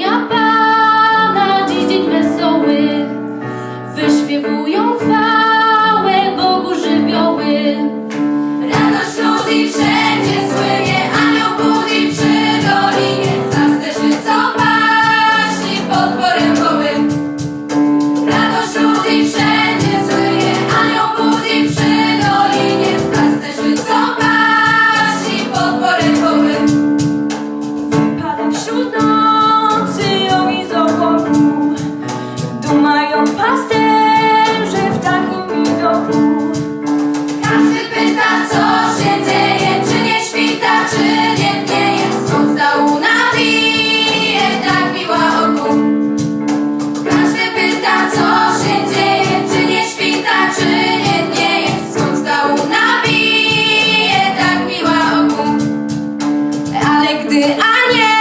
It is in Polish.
imienia Pana dziś dzień wesoły. Wyśpiewują chwałę Bogu żywioły. Radość ludzi wszędzie. nigdy, a nie.